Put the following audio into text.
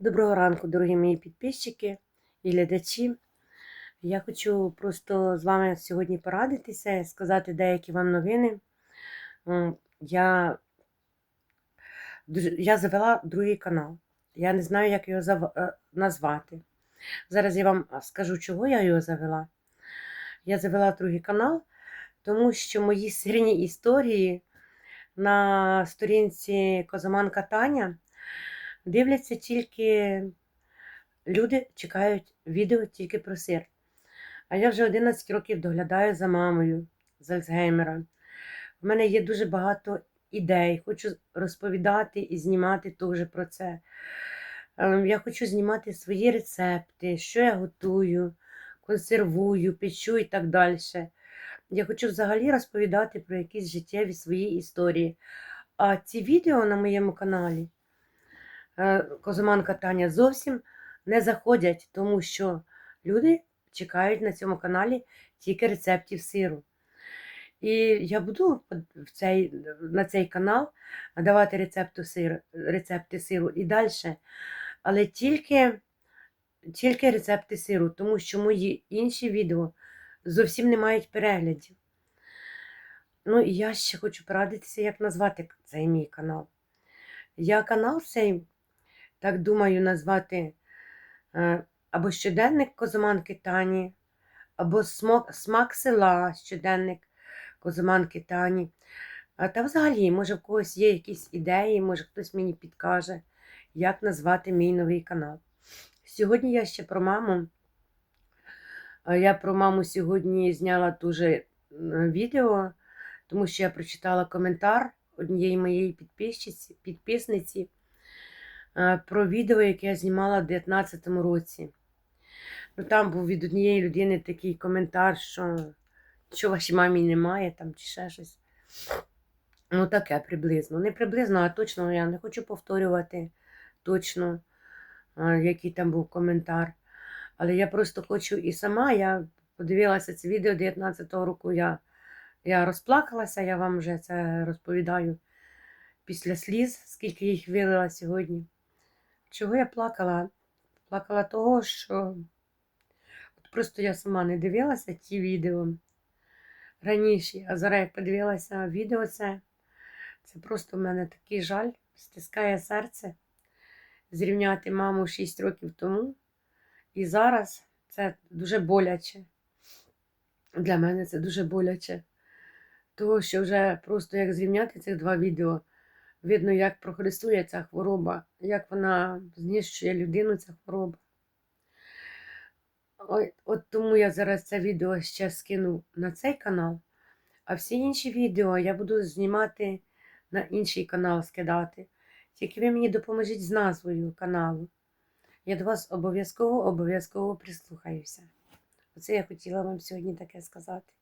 Доброго ранку, дорогі мої підписчики і глядачі. Я хочу просто з вами сьогодні порадитися, сказати деякі вам новини. Я, я завела другий канал. Я не знаю, як його зав- е, назвати. Зараз я вам скажу, чого я його завела. Я завела другий канал, тому що мої сирні історії на сторінці Козаманка Таня дивляться тільки люди, чекають відео тільки про сир. А я вже 11 років доглядаю за мамою з Альцгеймера. У мене є дуже багато ідей. Хочу розповідати і знімати теж про це. Ем, Я хочу знімати свої рецепти, що я готую, консервую, печу і так далі. Я хочу взагалі розповідати про якісь життєві свої історії. А ці відео на моєму каналі е, Козоманка Таня зовсім не заходять, тому що люди чекають на цьому каналі тільки рецептів сиру. І я буду в цей, на цей канал давати рецепту сиру, рецепти сиру і далі. Але тільки, тільки рецепти сиру, тому що мої інші відео зовсім не мають переглядів. Ну і я ще хочу порадитися, як назвати цей мій канал. Я канал цей, так думаю, назвати е, або щоденник Козоманки Тані, або смак, села, щоденник Козоманки Тані. Та взагалі, може, в когось є якісь ідеї, може хтось мені підкаже, як назвати мій новий канал. Сьогодні я ще про маму. Я про маму сьогодні зняла дуже е, відео, тому що я прочитала коментар однієї моєї підписниці про відео, яке я знімала в 2019 році. Ну, там був від однієї людини такий коментар, що, що вашій мамі немає, там, чи ще щось. Ну, таке приблизно. Не приблизно, а точно я не хочу повторювати точно, е, який там був коментар. Але я просто хочу і сама, я подивилася це відео 19-го року, я, я розплакалася, я вам вже це розповідаю після сліз, скільки їх вилила сьогодні. Чого я плакала? Плакала того, що от просто я сама не дивилася ті відео раніше, а зараз як подивилася відео це, це просто в мене такий жаль, стискає серце зрівняти маму 6 років тому. І зараз це дуже боляче. Для мене це дуже боляче. Тому що вже просто як зрівняти цих два відео, видно, як прогресує ця хвороба, як вона знищує людину, ця хвороба. Ой, от тому я зараз це відео ще скину на цей канал, а всі інші відео я буду знімати на інший канал скидати. Тільки ви мені допоможіть з назвою каналу. Я до вас обов'язково, обов'язково прислухаюся. Оце я хотіла вам сьогодні таке сказати.